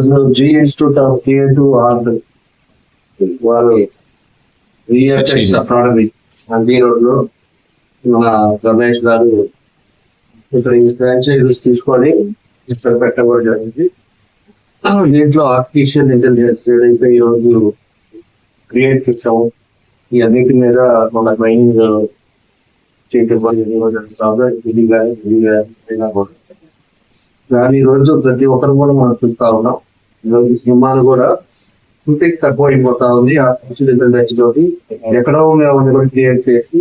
ఈరోజు G institute of creative art వారు VFX academy అంబీ రోడ్లో మన రమేష్ గారు ఇక్కడ ఈ ఫ్రాంచైజీస్ తీసుకొని ఇక్కడ పెట్టడం జరిగింది. దీంట్లో ఆర్టిఫిషియల్ ఇంటెలిజెన్స్ ఏదైతే ఈరోజు క్రియేట్ చేసాము ఈ అన్నిటి మీద మన ట్రైనింగ్ చేయటం జరుగుతుంది ఇది కానీ ఇది కానీ ఏదైనా కూడా. కానీ ఈ రోజు ప్రతి ఒక్కరు కూడా మనం చూస్తా ఉన్నాం. ఈ సినిమాలు కూడా షూటింగ్ తక్కువ అయిపోతా ఉంది. ఆర్టిఫిషియల్ తోటి ఎక్కడో ఉన్న కూడా క్రియేట్ చేసి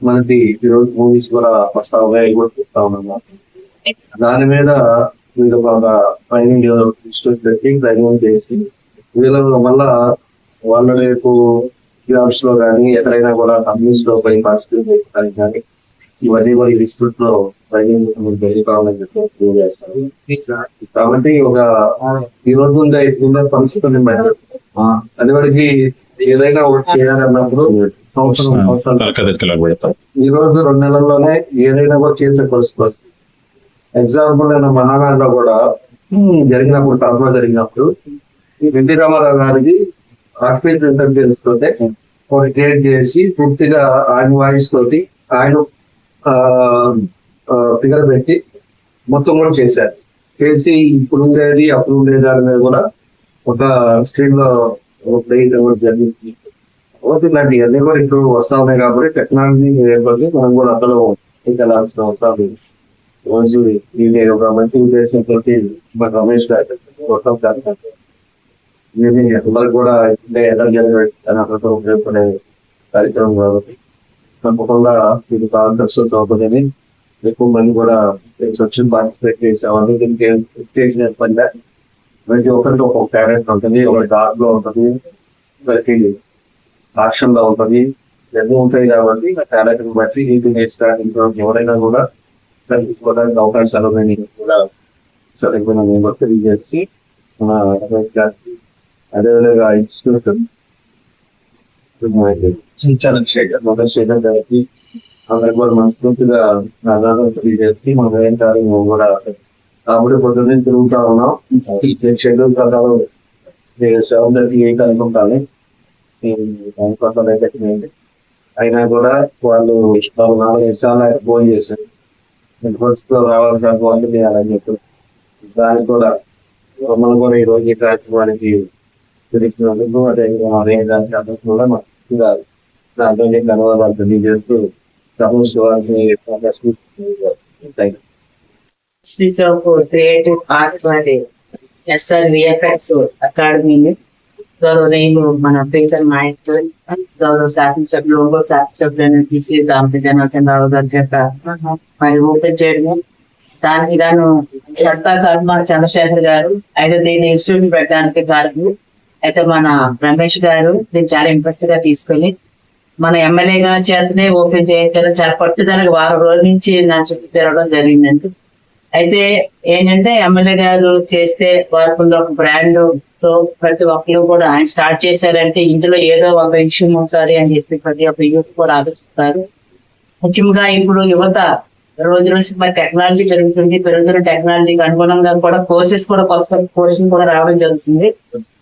మనకి ఈరోజు మూవీస్ కూడా వస్తా ఉన్నాయి కూడా చూస్తా ఉన్నాం దాని మీద మీరు ఒక ట్రైనింగ్ పెట్టి ట్రైనింగ్ చేసి వీళ్ళ మళ్ళా వాళ్ళ రేపు జాబ్స్లో కానీ ఎక్కడైనా కూడా కంపెనీస్లో పోయి పార్టిసిపేట్ చేస్తానికి కానీ ఇవన్నీ కూడా ఈ ఇన్స్టిట్యూట్లో కాబట్టి ఒక ఈ రోజు ఉండే ఉండే పరిస్థితులు అది వరకు ఏదైనా ఒకటి చేయాలన్నప్పుడు సంవత్సరం సంవత్సరాలు కలకత్తాలో పెడతాం ఈ రోజు రెండు నెలల్లోనే ఏదైనా కూడా చేసే పరిస్థితి వస్తుంది. ఎగ్జాంపుల్ నేను మహానాడులో కూడా జరిగినప్పుడు కడపలో జరిగినప్పుడు ఎన్టీ రామారావు గారికి ఆర్టిఫిషియల్ ఇంటెలిజెన్స్ తోటే క్రియేట్ చేసి పూర్తిగా ఆయన వాయిస్ తోటి ఆయన ఫిగర్ పెట్టి మొత్తం కూడా చేశారు. చేసి ఇప్పుడు ఉండేది అప్పుడు ఉండేది అనేది కూడా ఒక స్క్రీన్లో ప్లే కూడా జరిగింది. ఇలాంటి అన్ని కూడా ఇప్పుడు వస్తా ఉన్నాయి కాబట్టి టెక్నాలజీ ఏర్పడి మనం కూడా అందులో వెళ్ళాల్సిన అవసరం రోజు ఇది ఒక మంచి ఉద్దేశంతో మన రమేష్ గారు మొత్తం ఇది అందరికి కూడా ఇప్పుడే అని అక్కడ ఉపయోగపడే కార్యక్రమం కాబట్టి తప్పకుండా ఇది బాగా అవుతుందని ఎక్కువ మంది కూడా వచ్చి పార్టిసిపేట్ చేసామని దీనికి చేసిన పని ప్రతి ఒక్కరికి ఒక్కొక్క క్యారెక్టర్ ఉంటుంది ఒక డార్క్లో ఉంటుంది ప్రతి యాక్షన్లో ఉంటుంది. ఇవన్నీ ఉంటాయి కాబట్టి ఆ క్యారెక్టర్ బట్టి ఇది నేర్చుకోవడానికి ఎవరైనా కూడా కల్పించుకోవడానికి అవకాశాలు ఉన్నాయి. కూడా సరిగ్గా మేము తెలియజేసి మన అదేవిధంగా ఇన్స్టిట్యూట్. చంద్రశేఖర్ గారికి అందరికి కూడా మనస్ఫూర్తిగా ఆధారం తెలియజేసి మనం ఏంటారు కూడా కాబట్టి పొద్దున్నే తిరుగుతా ఉన్నాం. షెడ్యూల్ ప్రకారం సెవెన్ థర్టీ ఎయిట్ అనుకుంటాను అనుకుంటాను ఏంటంటే అయినా కూడా వాళ్ళు వాళ్ళు నాలుగు ఇష్టాలు ఫోన్ చేశారు. లో రావాల్సిన వాళ్ళు చేయాలని చెప్పి. దానికి కూడా మమ్మల్ని కూడా ఈరోజు ఈ కార్యక్రమానికి తెలిసినందుకు అదే అదే దానికి అందరూ కూడా మంచిగా దాంట్లో ధన్యవాదాలు తెలియజేస్తూ సమస్య వారిని థ్యాంక్ క్రియేటివ్ ఆర్ట్ వారి ఎస్ఆర్ విఎఫ్ఎక్స్ అకాడమీని గౌరవనీయులు మన ప్రీతం నాయకులు గౌరవ శాసనసభ్యులు శాసనసభ్యులను తీసి దాంపతి గారి చేత మరి ఓపెన్ చేయడము దానికి గాను షర్తా కర్మ చంద్రశేఖర్ గారు అయితే దీన్ని ఇన్స్టిట్యూట్ పెట్టడానికి కారణం అయితే మన రమేష్ గారు దీన్ని చాలా ఇంట్రెస్ట్గా తీసుకొని మన ఎమ్మెల్యే గారి చేతనే ఓపెన్ చేయించాలని చాలా పట్టుదలగా వారం రోజుల నుంచి నా చుట్టూ తిరగడం జరిగిందండి. అయితే ఏంటంటే ఎమ్మెల్యే గారు చేస్తే వారికి ఒక బ్రాండ్తో ప్రతి ఒక్కరు కూడా ఆయన స్టార్ట్ చేశారంటే ఇందులో ఏదో ఒక విషయం ఉంటుంది అని చెప్పి ప్రతి ఒక్క యూత్ కూడా ఆలోచిస్తారు. ముఖ్యంగా ఇప్పుడు యువత రోజు రోజు మరి టెక్నాలజీ పెరుగుతుంది పెరుగుతున్న టెక్నాలజీకి అనుగుణంగా కూడా కోర్సెస్ కూడా కొత్త కొత్త కోర్సులు కూడా రావడం జరుగుతుంది.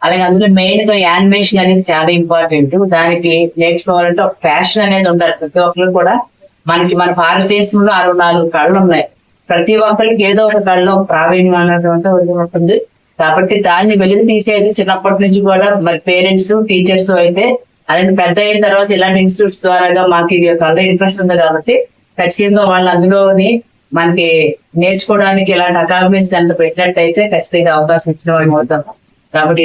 అలాగే అందులో మెయిన్గా యానిమేషన్ అనేది చాలా ఇంపార్టెంట్ దానికి నేర్చుకోవాలంటే ఒక ప్యాషన్ అనేది ఉండాలి. ప్రతి ఒక్కరు కూడా మనకి మన భారతదేశంలో అరవై నాలుగు కళ్ళు ఉన్నాయి. ప్రతి ఒక్కరికి ఏదో ఒక కళ్ళు ప్రావీణ్యం అనేటువంటి ఉంటుంది. కాబట్టి దాన్ని వెలుగు తీసేది చిన్నప్పటి నుంచి కూడా మరి పేరెంట్స్ టీచర్స్ అయితే అదే పెద్ద అయిన తర్వాత ఇలాంటి ఇన్స్టిట్యూట్స్ ద్వారా మాకు ఇది కళ్ళ ఇంట్రెస్ట్ ఉంది కాబట్టి ఖచ్చితంగా వాళ్ళు అందులోని మనకి నేర్చుకోవడానికి ఇలాంటి అకాడమీస్ కనుక పెట్టినట్టయితే ఖచ్చితంగా అవకాశం ఇచ్చిన వాళ్ళు అవుతాం కాబట్టి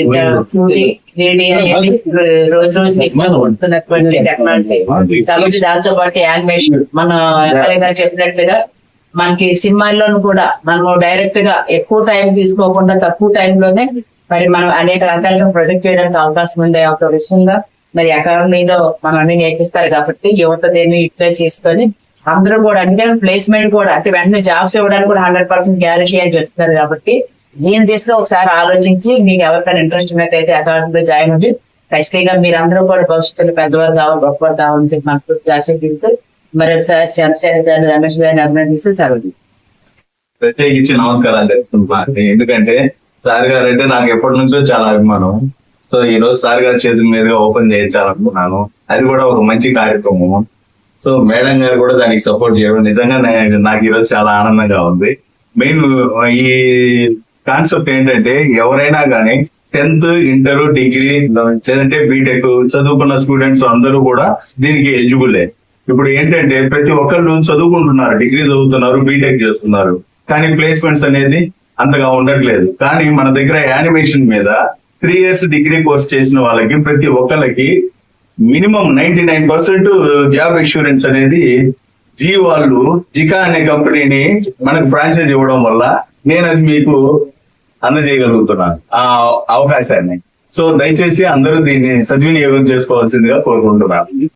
అనేది రోజు రోజు ఉంటున్నటువంటి టెక్నాలజీ కాబట్టి దాంతో పాటు యానిమేషన్ మన ఎమ్మెల్యే గారు చెప్పినట్లుగా మనకి సినిమాల్లోనూ కూడా మనము డైరెక్ట్గా ఎక్కువ టైం తీసుకోకుండా తక్కువ టైంలోనే మరి మనం అనేక రకాలుగా ప్రొజెక్ట్ చేయడానికి అవకాశం ఉండే ఒక విషయంగా మరి అకాడమీలో మనం అన్ని నేర్పిస్తారు కాబట్టి యువత దేన్ని యూటిలైజ్ చేసుకొని అందరూ కూడా అందుకని ప్లేస్మెంట్ కూడా అంటే వెంటనే జాబ్స్ ఇవ్వడానికి కూడా హండ్రెడ్ పర్సెంట్ గ్యారంటీ అని చెప్తున్నారు కాబట్టి దీని దిశగా ఒకసారి ఆలోచించి మీకు ఎవరికైనా ఇంట్రెస్ట్ ఉన్నట్టయితే అకాడమీలో జాయిన్ అవ్వండి. ఖచ్చితంగా మీరందరూ కూడా భవిష్యత్తులో పెద్దవారు కావాలి గొప్పవారు కావాలని చెప్పి మనస్ఫూర్తిగా ఆశీర్దిస్తూ మరొకసారి చంద్రశేఖర్ గారు రమేష్ గారిని అభినందిస్తే సెలవు. ప్రత్యేకించి నమస్కారాలు చెప్తున్నాను ఎందుకంటే సార్ గారు అంటే నాకు ఎప్పటి నుంచో చాలా అభిమానం. సో ఈ రోజు సార్ గారి చేతుల మీదుగా ఓపెన్ చేయించాలనుకున్నాను. అది కూడా ఒక మంచి కార్యక్రమం. సో మేడం గారు కూడా దానికి సపోర్ట్ చేయడం నిజంగా నాకు ఈరోజు చాలా ఆనందంగా ఉంది. మెయిన్ ఈ కాన్సెప్ట్ ఏంటంటే ఎవరైనా కానీ టెన్త్ ఇంటర్ డిగ్రీ లేదంటే బీటెక్ చదువుకున్న స్టూడెంట్స్ అందరూ కూడా దీనికి ఎలిజిబుల్ ఇప్పుడు ఏంటంటే ప్రతి ఒక్కళ్ళు చదువుకుంటున్నారు డిగ్రీ చదువుతున్నారు బీటెక్ చేస్తున్నారు. కానీ ప్లేస్మెంట్స్ అనేది అంతగా ఉండట్లేదు. కానీ మన దగ్గర యానిమేషన్ మీద త్రీ ఇయర్స్ డిగ్రీ కోర్స్ చేసిన వాళ్ళకి ప్రతి ఒక్కళ్ళకి minimum ninety nine percent job insurance అనేది జీ వాళ్ళు జికా అనే కంపెనీని మనకు ఫ్రాంచైజ్ ఇవ్వడం వల్ల నేను అది మీకు అందజేయగలుగుతున్నాను. ఆ అవకాశాన్ని. సో దయచేసి అందరూ దీన్ని సద్వినియోగం చేసుకోవాల్సిందిగా కోరుకుంటున్నాను.